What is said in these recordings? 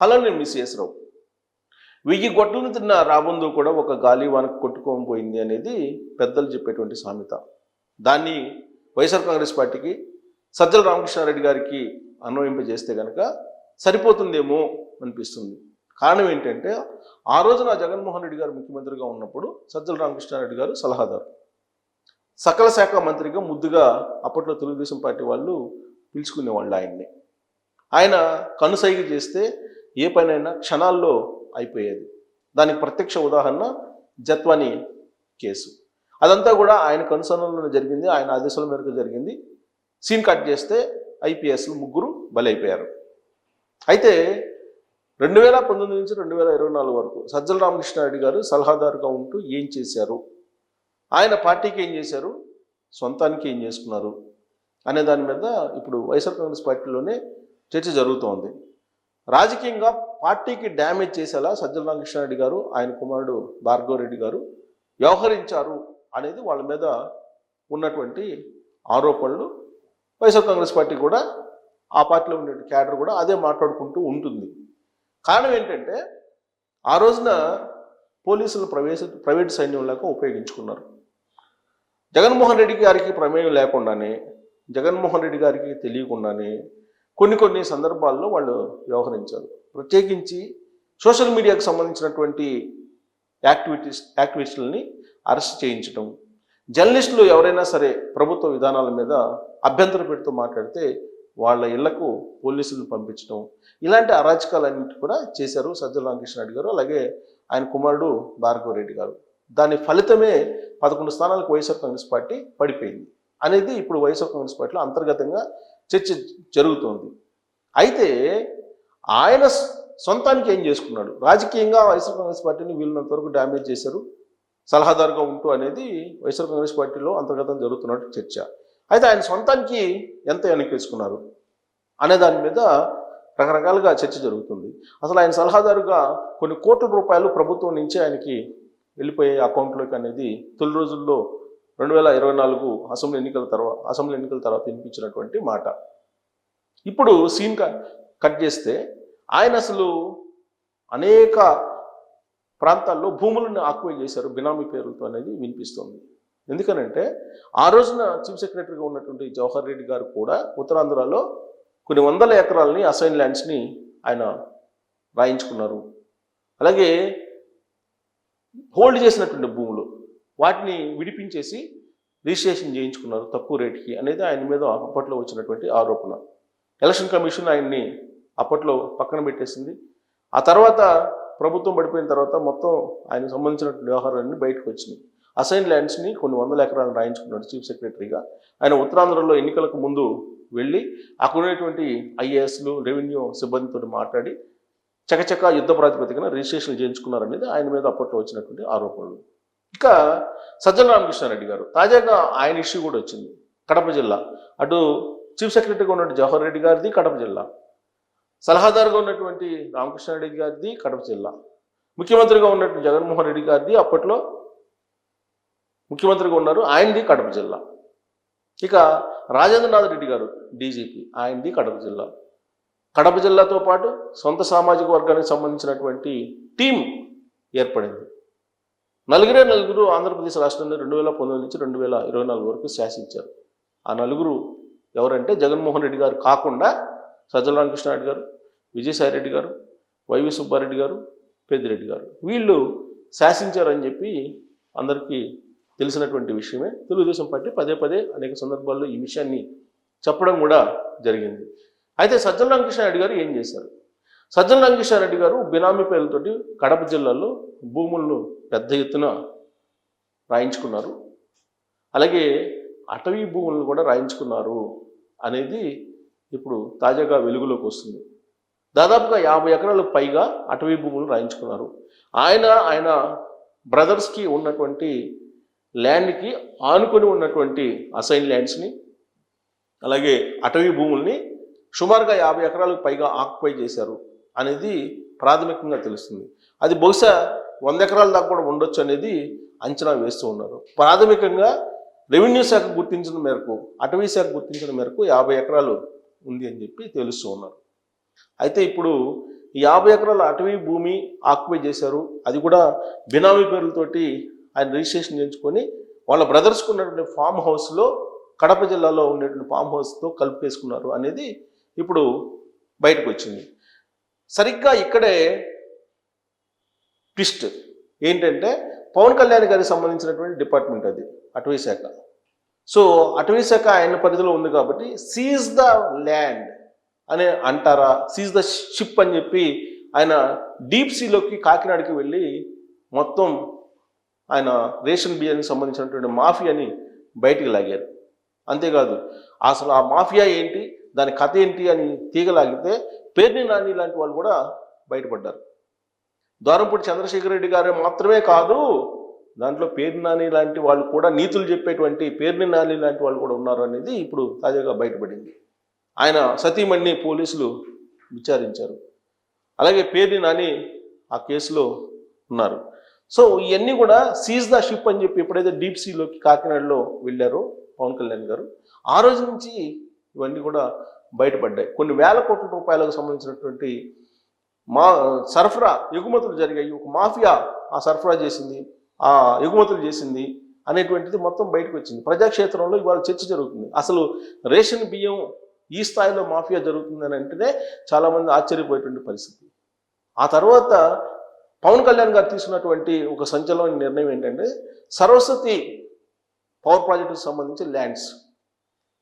అలానే మిస్సేసరావు వెయ్యి గొడ్డలను తిన్న రాబందు కూడా ఒక గాలి వానకు కొట్టుకొని పోయింది అనేది పెద్దలు చెప్పేటువంటి సామెత. దాన్ని వైఎస్ఆర్ కాంగ్రెస్ పార్టీకి సజ్జల రామకృష్ణారెడ్డి గారికి అన్వయింపజేస్తే కనుక సరిపోతుందేమో అనిపిస్తుంది. కారణం ఏంటంటే ఆ రోజున జగన్మోహన్ రెడ్డి గారు ముఖ్యమంత్రిగా ఉన్నప్పుడు సజ్జల రామకృష్ణారెడ్డి గారు సలహాదారు. సకల శాఖ మంత్రిగా ముద్దుగా అప్పట్లో తెలుగుదేశం పార్టీ వాళ్ళు పిలుచుకునేవాళ్ళు ఆయన్ని. ఆయన కనుసైగ చేస్తే ఏ పనైనా క్షణాల్లో అయిపోయేది. దానికి ప్రత్యక్ష ఉదాహరణ జత్వాని కేసు. అదంతా కూడా ఆయన కనుసరణలో జరిగింది ఆయన ఆదేశాల మేరకు జరిగింది. సీన్ కట్ చేస్తే ఐపీఎస్లు ముగ్గురు బలైపోయారు. అయితే రెండు వేల పంతొమ్మిది నుంచి రెండు వేల ఇరవై నాలుగు వరకు సజ్జల రామకృష్ణారెడ్డి గారు సలహాదారుగా ఉంటూ ఏం చేశారు? ఆయన పార్టీకి ఏం చేశారు? సొంతానికి ఏం చేసుకున్నారు? అనే దాని మీద ఇప్పుడు వైఎస్ఆర్ కాంగ్రెస్ పార్టీలోనే చర్చ జరుగుతోంది. రాజకీయంగా పార్టీకి డ్యామేజ్ చేసేలా సజ్జల రామకృష్ణారెడ్డి గారు ఆయన కుమారుడు భార్గవరెడ్డి గారు వ్యవహరించారు అనేది వాళ్ళ మీద ఉన్నటువంటి ఆరోపణలు. వైఎస్ఆర్ కాంగ్రెస్ పార్టీ కూడా ఆ పార్టీలో ఉండే క్యాడర్ కూడా అదే మాట్లాడుకుంటూ ఉంటుంది. కారణం ఏంటంటే ఆ రోజున పోలీసులు ప్రవేశ ప్రైవేట్ సైన్యంలాగా ఉపయోగించుకున్నారు. జగన్మోహన్ రెడ్డి గారికి ప్రమేయం లేకుండానే జగన్మోహన్ రెడ్డి గారికి తెలియకుండానే కొన్ని కొన్ని సందర్భాల్లో వాళ్ళు వ్యవహరించారు. ప్రత్యేకించి సోషల్ మీడియాకు సంబంధించినటువంటి యాక్టివిటీస్ యాక్టివిస్టులని అరెస్ట్ చేయించడం జర్నలిస్టులు ఎవరైనా సరే ప్రభుత్వ విధానాల మీద అభ్యంతరం పెడుతూ మాట్లాడితే వాళ్ళ ఇళ్ళకు పోలీసులను పంపించడం ఇలాంటి అరాచకాలన్నింటి కూడా చేశారు సజ్జల రామకృష్ణారెడ్డి గారు. అలాగే ఆయన కుమారుడు భార్గవ రెడ్డి గారు. దాని ఫలితమే పదకొండు స్థానాలకు వైఎస్ఆర్ కాంగ్రెస్ పార్టీ పడిపోయింది. అనేది ఇప్పుడు వైఎస్ఆర్ కాంగ్రెస్ పార్టీలో అంతర్గతంగా చర్చ జరుగుతోంది. అయితే ఆయన సొంతానికి ఏం చేసుకున్నాడు? రాజకీయంగా వైఎస్ఆర్ కాంగ్రెస్ పార్టీని వీళ్ళంత వరకు డ్యామేజ్ చేశారు. సలహాదారుగా ఉంటూ అనేది వైఎస్ఆర్ కాంగ్రెస్ పార్టీలో అంతర్గతం జరుగుతున్నట్టు చర్చ. అయితే ఆయన సొంతానికి ఎంత వెనకేసుకున్నారు అనే దాని మీద రకరకాలుగా చర్చ జరుగుతుంది. అసలు ఆయన సలహాదారుగా కొన్ని కోట్ల రూపాయలు ప్రభుత్వం నుంచి ఆయనకి వెళ్ళిపోయే అకౌంట్లోకి అనేది తొలి రోజుల్లో రెండు వేల ఇరవై నాలుగు అసెంబ్లీ ఎన్నికల తర్వాత అసెంబ్లీ ఎన్నికల తర్వాత వినిపించినటువంటి మాట. ఇప్పుడు సీన్ కట్ చేస్తే ఆయన అసలు అనేక ప్రాంతాల్లో భూములను ఆక్యుపై చేశారు బినామీ పేర్లతో అనేది వినిపిస్తుంది. ఎందుకనంటే ఆ రోజున చీఫ్ సెక్రటరీగా ఉన్నటువంటి జవహర్ రెడ్డి గారు కూడా ఉత్తరాంధ్రలో కొన్ని వందల ఎకరాలని అసైన్ ల్యాండ్స్ని ఆయన రాయించుకున్నారు. అలాగే హోల్డ్ చేసినటువంటి భూములు వాటిని విడిపించేసి రిజిస్ట్రేషన్ చేయించుకున్నారు తక్కువ రేటుకి అనేది ఆయన మీద అప్పట్లో వచ్చినటువంటి ఆరోపణ. ఎలక్షన్ కమిషన్ ఆయన్ని అప్పట్లో పక్కన పెట్టేసింది. ఆ తర్వాత ప్రభుత్వం పడిపోయిన తర్వాత మొత్తం ఆయనకు సంబంధించినటువంటి వ్యవహారాలన్నీ బయటకు వచ్చినాయి. అసైన్ ల్యాండ్స్ని కొన్ని వందల ఎకరాలు రాయించుకున్నాడు చీఫ్ సెక్రటరీగా. ఆయన ఉత్తరాంధ్రలో ఎన్నికలకు ముందు వెళ్ళి అక్కడ ఉన్నటువంటి ఐఏఎస్లు రెవెన్యూ సిబ్బందితో మాట్లాడి చకచక యుద్ధ ప్రాతిపదికన రిజిస్ట్రేషన్ చేయించుకున్నారనేది ఆయన మీద అప్పట్లో వచ్చినటువంటి ఆరోపణలు. ఇక సజ్జన రామకృష్ణారెడ్డి గారు. తాజాగా ఆయన ఇష్యూ కూడా వచ్చింది కడప జిల్లా. అటు చీఫ్ సెక్రటరీగా ఉన్నటువంటి జవహర్ రెడ్డి గారిది కడప జిల్లా. సలహాదారుగా ఉన్నటువంటి రామకృష్ణారెడ్డి గారిది కడప జిల్లా. ముఖ్యమంత్రిగా ఉన్నటువంటి జగన్మోహన్ రెడ్డి గారిది అప్పట్లో ముఖ్యమంత్రిగా ఉన్నారు ఆయనది కడప జిల్లా. ఇక రాజేంద్రనాథ్ రెడ్డి గారు డీజీపీ ఆయనది కడప జిల్లా. కడప జిల్లాతో పాటు సొంత సామాజిక వర్గానికి సంబంధించినటువంటి టీం ఏర్పడింది. నలుగురే నలుగురు ఆంధ్రప్రదేశ్ రాష్ట్రంలో రెండు వేల పంతొమ్మిది నుంచి రెండు వేల ఇరవై నాలుగు వరకు శాసించారు. ఆ నలుగురు ఎవరంటే జగన్మోహన్ రెడ్డి గారు కాకుండా సజ్జల రామకృష్ణారెడ్డి గారు విజయసాయి రెడ్డి గారు వైవి సుబ్బారెడ్డి గారు పెద్దిరెడ్డి గారు. వీళ్ళు శాసించారని చెప్పి అందరికీ తెలిసినటువంటి విషయమే. తెలుగుదేశం పార్టీ పదే పదే అనేక సందర్భాల్లో ఈ విషయాన్ని చెప్పడం కూడా జరిగింది. అయితే సజ్జల రామకృష్ణారెడ్డి గారు ఏం చేశారు? సజ్జన రంగేశ్వరరెడ్డి గారు బినామీ పేర్లతోటి కడప జిల్లాలో భూములను పెద్ద ఎత్తున రాయించుకున్నారు. అలాగే అటవీ భూములను కూడా రాయించుకున్నారు అనేది ఇప్పుడు తాజాగా వెలుగులోకి వస్తుంది. దాదాపుగా యాభై ఎకరాలకు పైగా అటవీ భూములు రాయించుకున్నారు. ఆయన ఆయన బ్రదర్స్కి ఉన్నటువంటి ల్యాండ్కి ఆనుకొని ఉన్నటువంటి అసైన్ ల్యాండ్స్ని అలాగే అటవీ భూముల్ని సుమారుగా యాభై ఎకరాలకు పైగా ఆక్యుపై చేశారు. అనేది ప్రాథమికంగా తెలుస్తుంది. అది బహుశా వంద ఎకరాల దాకా కూడా ఉండొచ్చు అనేది అంచనా వేస్తూ ఉన్నారు. ప్రాథమికంగా రెవెన్యూ శాఖ గుర్తించిన మేరకు అటవీ శాఖ గుర్తించిన మేరకు యాభై ఎకరాలు ఉంది అని చెప్పి తెలుస్తూ ఉన్నారు. అయితే ఇప్పుడు యాభై ఎకరాల అటవీ భూమి ఆక్యుపై చేశారు. అది కూడా బినామీ పేర్లతోటి ఆయన రిజిస్ట్రేషన్ చేయించుకొని వాళ్ళ బ్రదర్స్కి ఉన్నటువంటి ఫామ్ హౌస్లో కడప జిల్లాలో ఉండేటువంటి ఫామ్ హౌస్తో కలిపేసుకున్నారు అనేది ఇప్పుడు బయటకు వచ్చింది. సరిగ్గా ఇక్కడే ట్విస్ట్. ఏంటంటే పవన్ కళ్యాణ్ గారికి సంబంధించినటువంటి డిపార్ట్మెంట్ అది అటవీ శాఖ. సో అటవీ శాఖ ఆయన పరిధిలో ఉంది కాబట్టి సీజ్ ద ల్యాండ్ అని అంటారా సీజ్ ద షిప్ అని చెప్పి ఆయన డీప్ సీలోకి కాకినాడకి వెళ్ళి మొత్తం ఆయన రేషన్ బియ్యానికి సంబంధించినటువంటి మాఫియాని బయటికి లాగారు. అంతేకాదు అసలు ఆ మాఫియా ఏంటి? దాని కథ ఏంటి అని తీగలాగితే పేర్ని నాని లాంటి వాళ్ళు కూడా బయటపడ్డారు. ద్వారంపూడి చంద్రశేఖర్ రెడ్డి గారు మాత్రమే కాదు దాంట్లో పేర్ని నాని లాంటి వాళ్ళు కూడా నీతులు చెప్పేటువంటి పేర్ని నాని లాంటి వాళ్ళు కూడా ఉన్నారు అనేది ఇప్పుడు తాజాగా బయటపడింది. ఆయన సతీమణిని పోలీసులు విచారించారు. అలాగే పేర్ని నాని ఆ కేసులో ఉన్నారు. సో ఇవన్నీ కూడా సీజ్ ద షిప్ అని చెప్పి ఎప్పుడైతే డీప్ సీలోకి కాకినాడలో వెళ్ళారో పవన్ కళ్యాణ్ గారు ఆ రోజు నుంచి ఇవన్నీ కూడా బయటపడ్డాయి. కొన్ని వేల కోట్ల రూపాయలకు సంబంధించినటువంటి మా సరఫరా ఎగుమతులు జరిగాయి. ఒక మాఫియా ఆ సరఫరా చేసింది ఆ ఎగుమతులు చేసింది అనేటువంటిది మొత్తం బయటకు వచ్చింది. ప్రజాక్షేత్రంలో ఇవాళ చర్చ జరుగుతుంది. అసలు రేషన్ బియ్యం ఈ స్థాయిలో మాఫియా జరుగుతుందని అంటేనే చాలామంది ఆశ్చర్యపోయేటువంటి పరిస్థితి. ఆ తర్వాత పవన్ కళ్యాణ్ గారు తీసుకున్నటువంటి ఒక సంచలన నిర్ణయం ఏంటంటే సరస్వతి పవర్ ప్రాజెక్టుకు సంబంధించి ల్యాండ్స్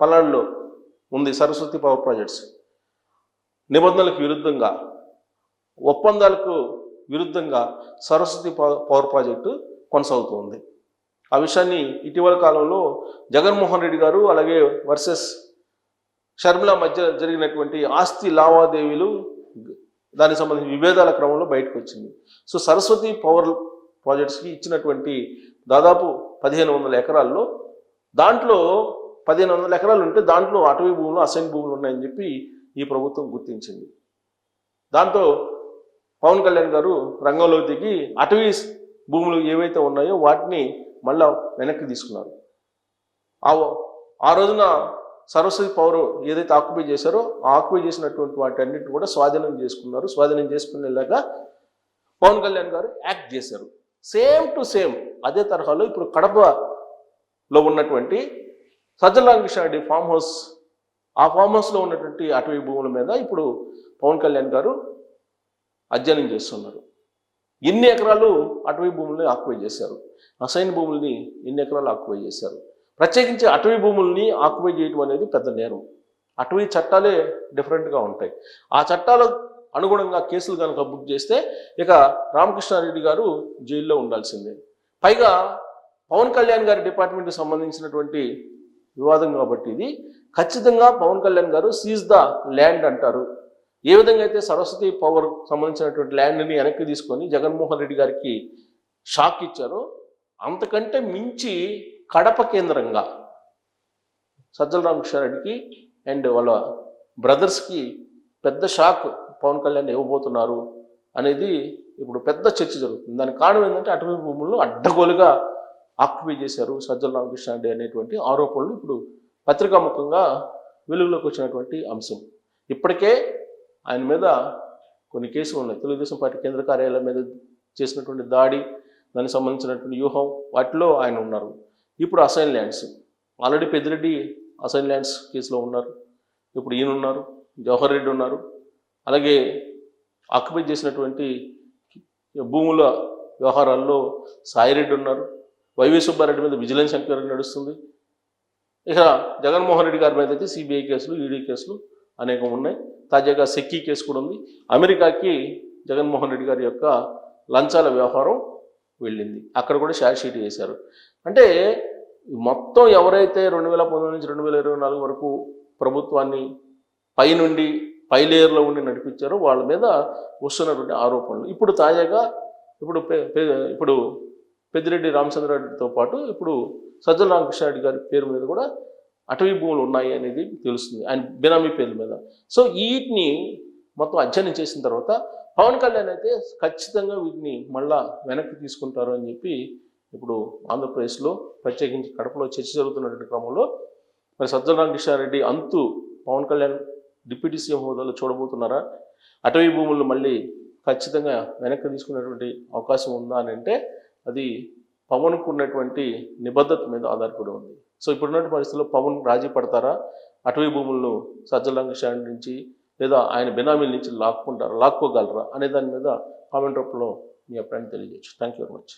పల్నాడులో ఉంది సరస్వతి పవర్ ప్రాజెక్ట్స్. నిబంధనలకు విరుద్ధంగా ఒప్పందాలకు విరుద్ధంగా సరస్వతి పవర్ ప్రాజెక్టు కొనసాగుతుంది. ఆ విషయాన్ని ఇటీవల కాలంలో జగన్మోహన్ రెడ్డి గారు అలాగే వర్సెస్ షర్మిల మధ్య జరిగినటువంటి ఆస్తి లావాదేవీలు దానికి సంబంధించిన విభేదాల క్రమంలో బయటకు వచ్చింది. సో సరస్వతి పవర్ ప్రాజెక్ట్స్కి ఇచ్చినటువంటి దాదాపు పదిహేను వందల ఎకరాల్లో దాంట్లో పదిహేను వందల ఎకరాలు ఉంటే దాంట్లో అటవీ భూములు అసైన్ భూములు ఉన్నాయని చెప్పి ఈ ప్రభుత్వం గుర్తించింది. దాంతో పవన్ కళ్యాణ్ గారు రంగంలో దిగి అటవీ భూములు ఏవైతే ఉన్నాయో వాటిని మళ్ళా వెనక్కి తీసుకున్నారు. ఆ రోజున సరస్వతి పవర్ ఏదైతే ఆక్యుపై చేశారో ఆ ఆక్యుపై చేసినటువంటి వాటి అన్నిటిని కూడా స్వాధీనం చేసుకున్నారు. స్వాధీనం చేసుకునేలాగా పవన్ కళ్యాణ్ గారు యాక్ట్ చేశారు. సేమ్ టు సేమ్ అదే తరహాలో ఇప్పుడు కడపలో ఉన్నటువంటి సజ్జల రెడ్డి ఫామ్ హౌస్ ఆ ఫామ్ హౌస్లో ఉన్నటువంటి అటవీ భూముల మీద ఇప్పుడు పవన్ కళ్యాణ్ గారు అధ్యయనం చేస్తున్నారు. ఎన్ని ఎకరాలు అటవీ భూముల్ని ఆక్యుపై చేశారు? అసైన్ భూముల్ని ఎన్ని ఎకరాలు ఆక్యుపై చేశారు? ప్రత్యేకించి అటవీ భూముల్ని ఆక్యుపై చేయడం అనేది పెద్ద నేరం. అటవీ చట్టాలే డిఫరెంట్గా ఉంటాయి. ఆ చట్టాలకు అనుగుణంగా కేసులు కనుక బుక్ చేస్తే ఇక రామకృష్ణారెడ్డి గారు జైల్లో ఉండాల్సిందే. పైగా పవన్ కళ్యాణ్ గారి డిపార్ట్మెంట్కి సంబంధించినటువంటి వివాదం కాబట్టి ఇది. ఖచ్చితంగా పవన్ కళ్యాణ్ గారు సీజ్ ద ల్యాండ్ అంటారు. ఏ విధంగా అయితే సరస్వతి పవర్ సంబంధించినటువంటి ల్యాండ్ని వెనక్కి తీసుకొని జగన్మోహన్ రెడ్డి గారికి షాక్ ఇచ్చారో అంతకంటే మించి కడప కేంద్రంగా సజ్జల రామకృష్ణారెడ్డికి అండ్ వాళ్ళ బ్రదర్స్కి పెద్ద షాక్ పవన్ కళ్యాణ్ ఇవ్వబోతున్నారు అనేది ఇప్పుడు పెద్ద చర్చ జరుగుతుంది. దానికి కారణం ఏంటంటే అటవీ భూములు అడ్డగోలుగా ఆక్యుపై చేశారు సజ్జల రామకృష్ణారెడ్డి అనేటువంటి ఆరోపణలు ఇప్పుడు పత్రికాముఖంగా వెలుగులోకి వచ్చినటువంటి అంశం. ఇప్పటికే ఆయన మీద కొన్ని కేసులు ఉన్నాయి. తెలుగుదేశం పార్టీ కేంద్ర కార్యాలయం మీద చేసినటువంటి దాడి దానికి సంబంధించినటువంటి వ్యూహం వాటిలో ఆయన ఉన్నారు. ఇప్పుడు assign lands. Already Peddireddy assign lands కేసులో ఉన్నారు. ఇప్పుడు ఈయన ఉన్నారు జవహర్ రెడ్డి ఉన్నారు. అలాగే ఆక్యుపై చేసినటువంటి భూముల వ్యవహారాల్లో సాయిరెడ్డి ఉన్నారు. వైవి సుబ్బారెడ్డి మీద విజిలెన్స్ ఎంక్వైరీ నడుస్తుంది. ఇక జగన్మోహన్ రెడ్డి గారి మీద అయితే సిబిఐ కేసులు ఈడీ కేసులు అనేకం ఉన్నాయి. తాజాగా సెక్కీ కేసు కూడా ఉంది. అమెరికాకి జగన్మోహన్ రెడ్డి గారి యొక్క లంచాల వ్యవహారం వెళ్ళింది. అక్కడ కూడా షార్ట్ షీట్ చేశారు. అంటే మొత్తం ఎవరైతే రెండు వేల పంతొమ్మిది నుంచి రెండు వేల ఇరవై నాలుగు వరకు ప్రభుత్వాన్ని పైనుండి పైలేయర్లో ఉండి నడిపించారో వాళ్ళ మీద వస్తున్నటువంటి ఆరోపణలు. ఇప్పుడు తాజాగా ఇప్పుడు ఇప్పుడు పెద్దిరెడ్డి రామచంద్రారెడ్డితో పాటు ఇప్పుడు సజ్జల రామకృష్ణారెడ్డి గారి పేరు మీద కూడా అటవీ భూములు ఉన్నాయి అనేది తెలుస్తుంది. ఆయన బినామీ పేర్ల మీద. సో వీటిని మొత్తం అధ్యయనం చేసిన తర్వాత పవన్ కళ్యాణ్ అయితే ఖచ్చితంగా వీటిని మళ్ళా వెనక్కి తీసుకుంటారు అని చెప్పి ఇప్పుడు ఆంధ్రప్రదేశ్లో ప్రత్యేకించి కడపలో చర్చ జరుగుతున్నటువంటి క్రమంలో మరి సజ్జల రామకృష్ణారెడ్డి అంతు పవన్ కళ్యాణ్ డిప్యూటీ సీఎం హోదాలో చూడబోతున్నారా? అటవీ భూములను మళ్ళీ ఖచ్చితంగా వెనక్కి తీసుకునేటువంటి అవకాశం ఉందా అని అంటే అది పవన్కు ఉన్నటువంటి నిబద్ధత మీద ఆధారపడి ఉంది. సో ఇప్పుడున్న పరిస్థితుల్లో పవన్ రాజీ పడతారా? అటవీ భూములను సజ్జల నుంచి లేదా ఆయన బినామీల నుంచి లాక్కుంటారా లాక్కోగలరా అనే దాని మీద కామెంట్ రూపంలో మీ అభిప్రాయం తెలియజేయచ్చు. Thank you very much